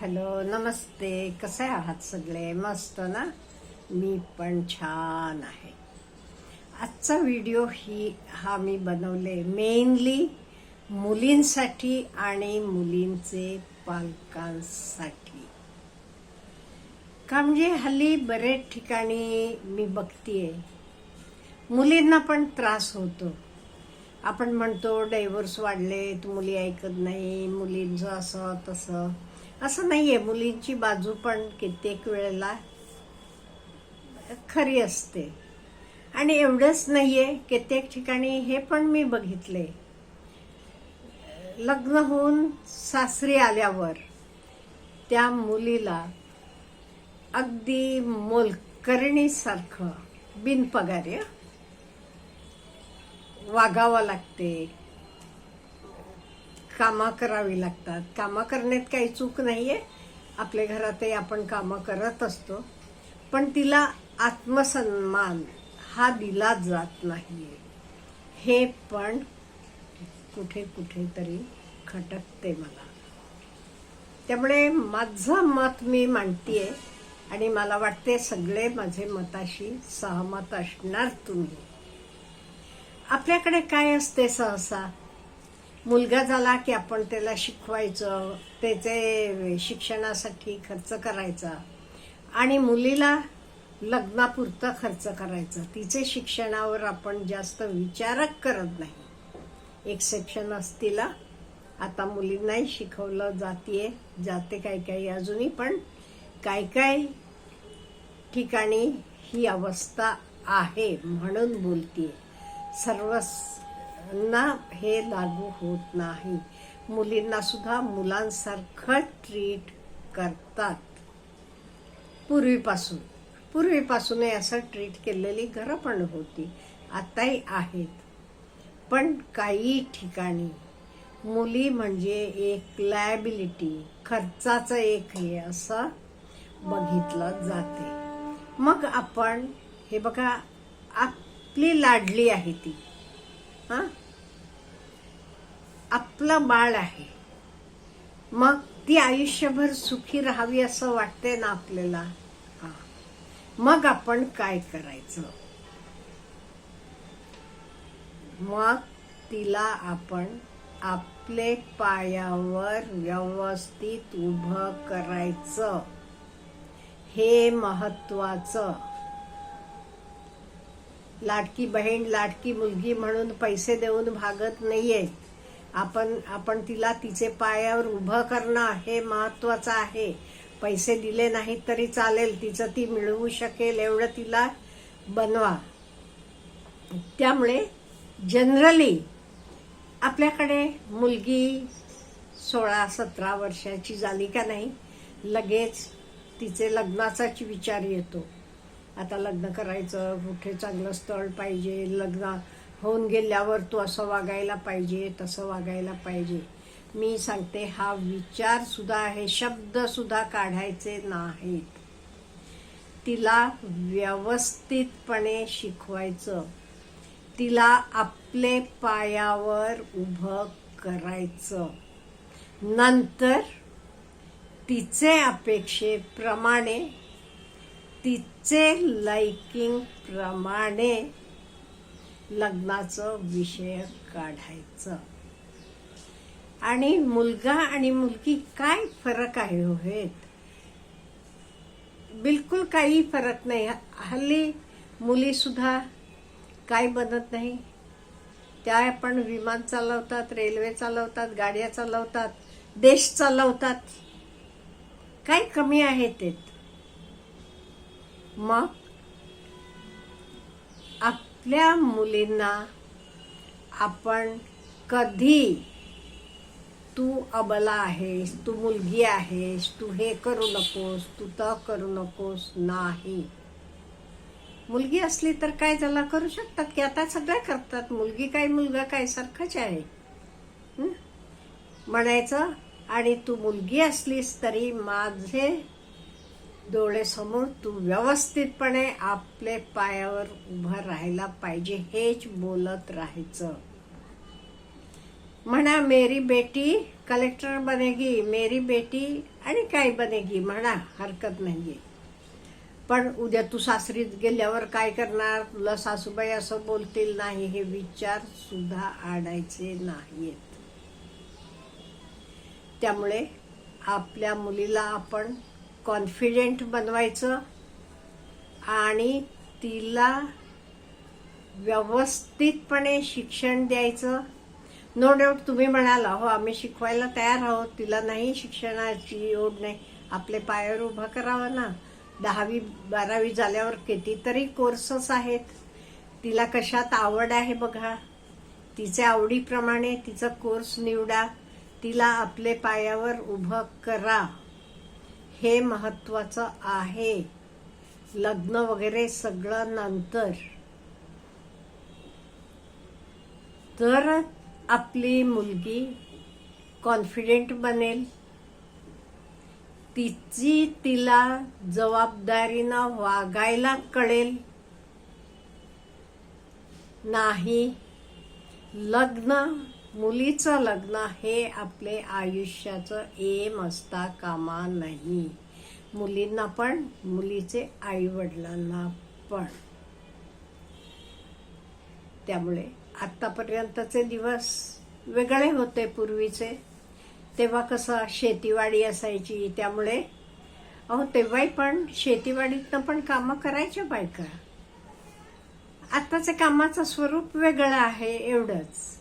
Hello नमस्ते. कसे आहात सगळे? मस्त ना? मी पण छान आहे. आजचा व्हिडिओ ही हा मी बनवले मेनली मुलींसाठी आणि मुलींचे पालकांसाठी. का म्हणजे हल्ली बरेच ठिकाणी मी बघतीये मुलींना पण त्रास होतो. आपण म्हणतो डायव्हर्स वाढलेत मुली ऐकत नाही मुलींचं असं तसं. असं नाही आहे मुलींची बाजू पण कित्येक वेळेला खरी असते. आणि एवढंच नाही आहे कित्येक ठिकाणी हे पण मी बघितले लग्न होऊन सासरी आल्यावर त्या मुलीला अगदी मोलकरणीसारखं बिनपगारी वागावं लागते. कामं करावी लागतात. कामं करण्यात काही चूक नाही आहे आपल्या घरातही आपण कामं करत असतो. पण तिला आत्मसन्मान हा दिला जात नाही हे पण कुठे कुठेतरी खटकते मला. त्यामुळे माझं मत मी मांडतीये आणि मला वाटते सगळे माझे मताशी सहमत असणार तुम्ही. आपल्याकडे काय असते सहसा? मुलगा झाला की आपण त्याला शिकवायचं त्याचे शिक्षणासाठी खर्च करायचा. आणि मुलीला लग्नापुरतं खर्च करायचा. तिचे शिक्षणावर आपण जास्त विचारच करत नाही. एक्सेप्शन असतीला आता मुलींनाही शिकवलं जातीये. जाते काही काही अजूनही पण काय काय ठिकाणी ही अवस्था आहे म्हणून बोलतीये. मुलांना हे लागू होत नाही. मुलींना सुद्धा मुलांसारखं ट्रीट करतात. पूर्वीपासून. पूर्वीपासूनही असं ट्रीट केलेली घरं पण होती. आताही आहेत. पण काही ठिकाणी मुली म्हणजे एक लायबिलिटी खर्चाचं एक हे असं बघितलं जाते. मग आपण हे बघा आपली लाडली आहे ती. हां? आपलं बाळ आहे. मग ती आयुष्यभर सुखी राहावी असं वाटते ना आपल्याला? मग आपण काय करायचं? मग तिला आपण आपले पायावर व्यवस्थित उभं करायचं. हे महत्वाचं. लाडकी बहीण लाडकी मुलगी म्हणून पैसे देऊन भागत नाहीये आपण आपण तिला तिचे पायावर उभं करणं हे महत्वाचं आहे. पैसे दिले नाहीत तरी चालेल तिचं ती मिळवू शकेल एवढं तिला बनवा. त्यामुळे जनरली आपल्याकडे मुलगी सोळा सतरा वर्षाची झाली का नाही लगेच तिचे लग्नाचाच विचार येतो. आता लग्न करायचं कुठे चांगलं स्थळ पाहिजे लग्न होऊन गेल्यावर तू असं वागायला पाहिजे तसं वागायला पाहिजे. मी सांगते हा विचार सुद्धा शब्दसुद्धा शब्द सुद्धा काढायचे नाहीत. तिला व्यवस्थितपणे शिकवायचं. तिला आपले पायावर उभं करायचं. नंतर तिचे अपेक्षेप्रमाणे तिचे लाइकिंग प्रमाणे लग्नाचं विषय काढायचं. आणि मुलगा आणि मुलगी काय फरक आहे हो बिलकुल काही फरक नाही. हल्ली मुलीसुद्धा काय बनत नाही? त्या पण विमान चालवतात रेल्वे चालवतात गाड्या चालवतात देश चालवतात. काय कमी आहे ते मग? आप आपल्या मुलींना आपण कधी तू अबला आहेस तू मुलगी आहेस तू हे करू नकोस तू त करू नकोस नाही. मुलगी असली तर काय त्याला करू शकतात की आता सगळ्या करतात मुलगी काय मुलगा काय सारखंच आहे. म्हणायचं आणि तू मुलगी असलीस तरी माझे डोळ्यासमोर तू व्यवस्थितपणे आपले पायावर उभं राहायला पाहिजे हेच बोलत राहायचं. म्हणा मेरी बेटी कलेक्टर बनेगी मेरी बेटी आणि काय बनेगी म्हणा हरकत नाहीये. पण उद्या तू सासरीत गेल्यावर काय करणार? तुला सासूबाई असं बोलतील नाही हे विचार सुद्धा आणायचे नाहीयेत. त्यामुळे आपल्या मुलीला आपण कॉन्फिडेंट बनवायचं आणि तिला व्यवस्थितपणे शिक्षण द्यायचं. नो डाऊट तुम्ही म्हणाला हो आम्ही शिकवायला तयार आहोत. तिला नाही शिक्षणाची ओढ नाही. आपले पायावर उभं करावं ना. दहावी बारावी झाल्यावर कितीतरी कोर्सेस आहेत. तिला कशात आवड आहे बघा. तिच्या आवडीप्रमाणे तिचा कोर्स निवडा. तिला आपले पायावर उभं करा. हे महत्वाचं आहे. लग्न वगैरे सगळं नंतर तर आपली मुलगी कॉन्फिडेंट बनेल. तिची तिला जबाबदारीनं वागायला कळेल. नाही लग्न मुलीचं लग्न हे आपले आयुष्याचं एम असता कामा नाही. मुलींना पण मुलीचे आई वडिलांना पण. त्यामुळे आतापर्यंतचे दिवस वेगळे होते पूर्वीचे. तेव्हा कसं शेतीवाडी असायची त्यामुळे अहो तेव्हाही पण शेतीवाडीतनं पण कामं करायच्या बायका. आत्ताचे कामाचं स्वरूप वेगळं आहे एवढंच.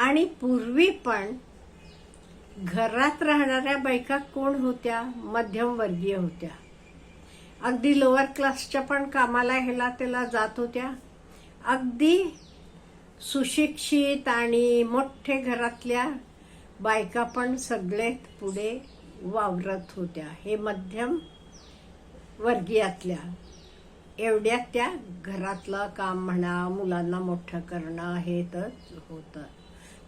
आणि पूर्वी पण घरात राहणाऱ्या बायका कोण होत्या? मध्यमवर्गीय होत्या. अगदी लोअर क्लासच्या पण कामाला ह्याला त्याला जात होत्या. अगदी सुशिक्षित आणि मोठे घरातल्या बायका पण सगळ्यात पुढे वावरत होत्या. हे मध्यम वर्गीयातल्या. एवढ्या त्या घरातलं काम म्हणा मुलांना मोठं करणं हे तर होतं.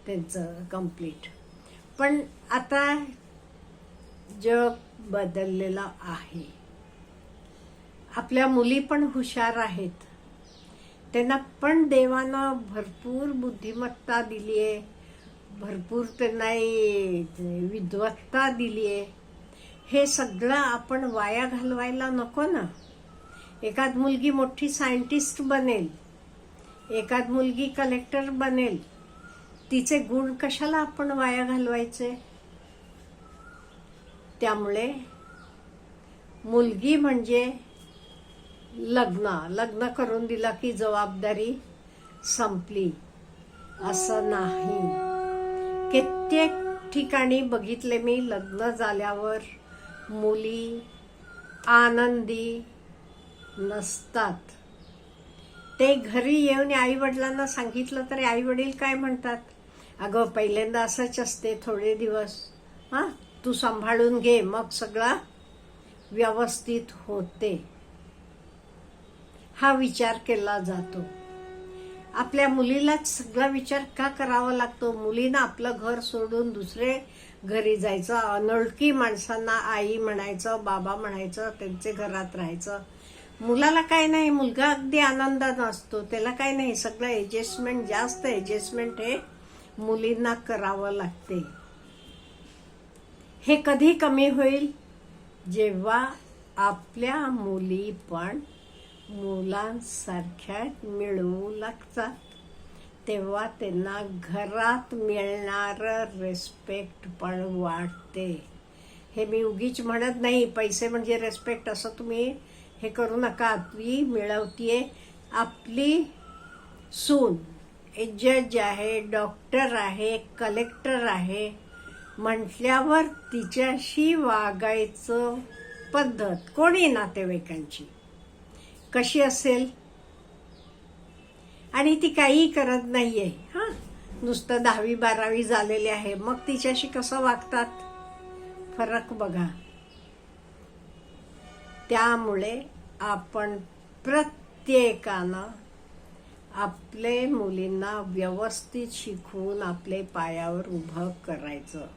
त्यांचं कंप्लीट पण आता जग बदललेलं आहे. आपल्या मुली पण हुशार आहेत. त्यांना पण देवानं भरपूर बुद्धिमत्ता दिली आहे भरपूर त्यांना विद्वत्ता दिली आहे हे सगळं आपण वाया घालवायला नको ना. एखाद मुलगी मोठी सायंटिस्ट बनेल. एखाद मुलगी कलेक्टर बनेल. तिचे गुण कशाला आपण वाया घालवायचे? त्यामुळे मुलगी म्हणजे लग्न लग्न करून दिला की जबाबदारी संपली. असं नाही. कित्येक ठिकाणी बघितले मी लग्न झाल्यावर मुली आनंदी नसतात. ते घरी येऊन आई वडिलांना सांगितलं तरी आई वडील काय म्हणतात? अगं पहिल्यांदा असंच असते थोडे दिवस. हां तू सांभाळून घे मग सगळा व्यवस्थित होते. हा विचार केला जातो. आपल्या मुलीलाच सगळा विचार का करावा लागतो? मुलीनं आपलं घर सोडून दुसरे घरी जायचं अनोळखी माणसांना आई म्हणायचं बाबा म्हणायचं त्यांचे घरात राहायचं. मुलाला काय नाही मुलगा अगदी आनंदात असतो. त्याला काय नाही सगळं ॲडजस्टमेंट जास्त ॲडजस्टमेंट हे मुलींना करावं लागते. हे कधी कमी होईल? जेव्हा आपल्या मुली पण मुलांसारख्या मिळवू लागतात तेव्हा त्यांना घरात मिळणार रेस्पेक्ट पण वाटते हे मी उगीच म्हणत नाही. पैसे म्हणजे रेस्पेक्ट असं तुम्ही हे करू नका. ती मिळवतीये आपली सून. जज आहे डॉक्टर आहे कलेक्टर आहे म्हटल्यावर तिच्याशी वागायचं पद्धत. कोणी नातेवाईकांची? कशी असेल? आणि ती काही करत नाही आहे हां? नुसतं दहावी बारावी झालेली आहे. मग तिच्याशी कसं वागतात? फरक बघा. त्यामुळे आपण प्रत्येकानं आपले मुलींना व्यवस्थित शिकवून आपले पायावर उभं करायचं.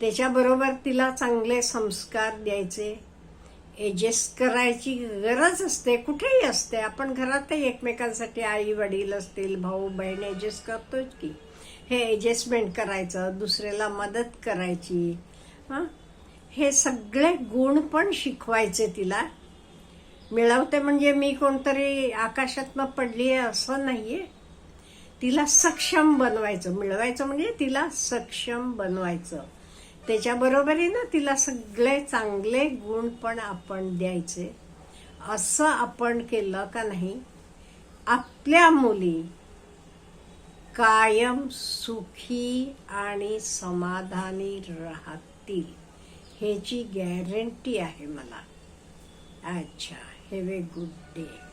त्याच्याबरोबर तिला चांगले संस्कार द्यायचे. एडजस्ट करायची गरज असते कुठेही असते. आपण घरातही एकमेकांसाठी आई वडील असतील भाऊ बहीण ऍडजस्ट करतोच की. हे ॲडजस्टमेंट करायचं दुसऱ्याला मदत करायची. हां? हे सगळे गुण पण शिकवायचे तिला. मिळवते म्हणजे मी कोणतरी आकाशातनं पडली आहे असं नाहीये. तिला सक्षम बनवायचं मिळवायचं म्हणजे तिला सक्षम बनवायचं. त्याच्याबरोबरीनं तिला सगळे चांगले गुण पण आपण द्यायचे. असं आपण केलं का नाही? आपल्या मुली कायम सुखी आणि समाधानी राहतील ह्याची गॅरंटी आहे मला. अच्छा. Have a good day.